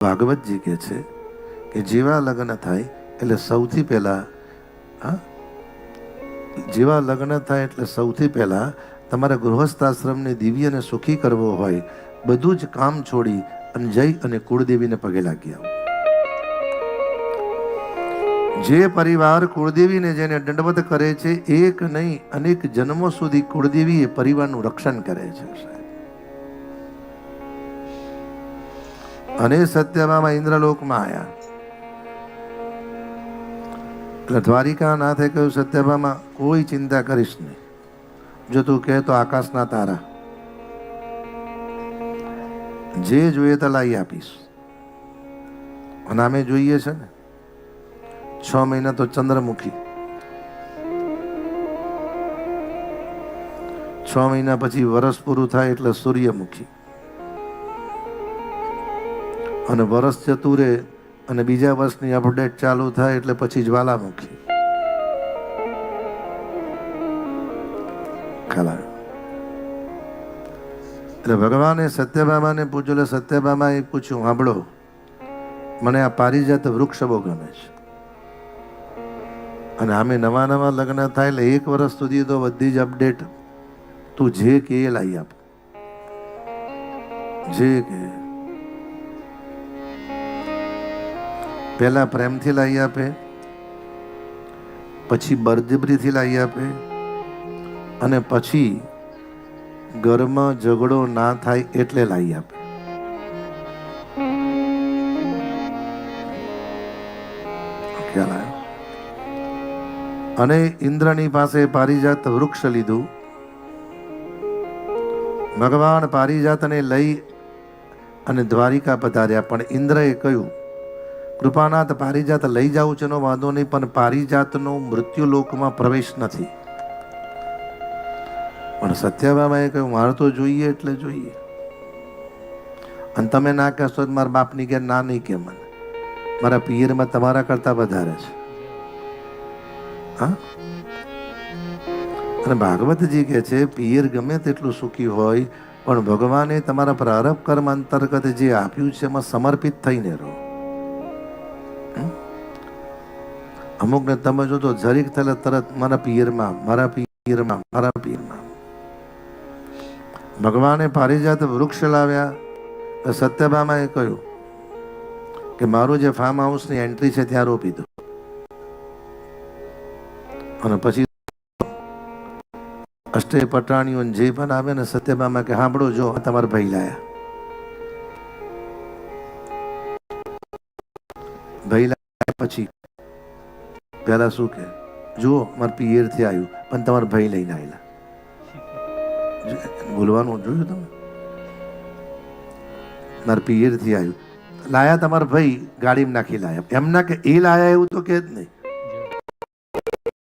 ભાગવતજી કહે છે કે જેવા લગ્ન થાય, એટલે સૌથી પહેલા, હા? જેવા લગ્ન થાય એટલે સૌથી પહેલાં તમારે ગૃહસ્થાશ્રમને દિવ્ય અને સુખી કરવો હોય, બધું જ કામ છોડી અને જઈ અને કુળદેવીને પગે લાગી આવું. જે પરિવાર કુળદેવીને જેને દંડવત કરે છે, એક નહીં, અનેક જન્મો સુધી કુળદેવી એ પરિવારનું રક્ષણ કરે છે. અને સત્યભામાં ઇન્દ્રલોકમાં આવ્યા એટલે દ્વારિકા નાથે કહ્યું, સત્યભામાં, કોઈ ચિંતા કરીશ નહીં. જો તું કહે તો આકાશના તારા. જે જોઈએ તો લાવી આપીશ. અને અમે જોઈએ છે ને, છ મહિના તો ચંદ્રમુખી. છ મહિના પછી વરસ પૂરું થાય એટલે સૂર્યમુખી. અને વરસ જતું રહે અને બીજા વર્ષની અપડેટ ચાલુ થાય એટલે પછી જ્વાલામુખી ખ્યાલ એટલે ભગવાને સત્યભામાને પૂછ્યું એટલે સત્યભામાએ પૂછ્યું સાંભળો મને આ પારિજાત વૃક્ષ બહુ ગમે છે. અને આમે નવા નવા લગ્ન થાય એટલે એક વર્ષ સુધી તો બધી જ અપડેટ તું જે કે એ લાવી આપ. જે કે પહેલા પ્રેમથી લાવી આપે, પછી બરદબરીથી લાવી આપે, અને પછી ઘરમાં ઝઘડો ના થાય એટલે લાવી આપે. અને ઇન્દ્રની પાસે પારિજાત વૃક્ષ લીધું. ભગવાન પારિજાતને લઈ અને દ્વારિકા પધાર્યા, પણ ઇન્દ્રએ કહ્યું કૃપાનાથ પારિજાત લઈ જાઉં છે, એનો વાંધો નહીં, પણ પારિજાતનો મૃત્યુ લોકમાં પ્રવેશ નથી. પણ સત્યભામાએ કહ્યું, મારે તો જોઈએ એટલે જોઈએ. અને તમે ના કહેશો તો મારા બાપની કે ના નહીં કે મને. મારા પિયરમાં તમારા કરતા વધારે છે. હા? અને ભાગવતજી કહે છે, પિયર ગમે તેટલું સુખી હોય, પણ ભગવાને તમારા પ્રારંભ કર્મ અંતર્ગત જે આપ્યું છે, એમાં સમર્પિત થઈને રહો. અમુકને તમે જો તો જરીક થયેલા તરત મારા પિયરમાં મારા પિયરમાં મારા પિયરમાં. ભગવાને પારિજાત વૃક્ષ લાવ્યા સત્યભામાએ કહ્યું કે મારું જે ફાર્મ હાઉસની એન્ટ્રી છે ત્યાં રોપી દો. અને પછી અષ્ટે પટાણીઓ જે પણ આવે ને સત્યભામા કે સાંભળો જો તમારા ભાઈ લાયા. ભાઈ લાયા પછી પહેલા શું કે, જુઓ, મારા પિયરથી આવ્યું પણ તમારા ભાઈ લઈને આવેલા બોલવાનું જોયું તમે? મારા પિયરથી આવ્યું લાયા તમારા ભાઈ, ગાડીમાં નાખી લાયા. એમ ના કે એ લાયા એવું તો કે જ નહીં.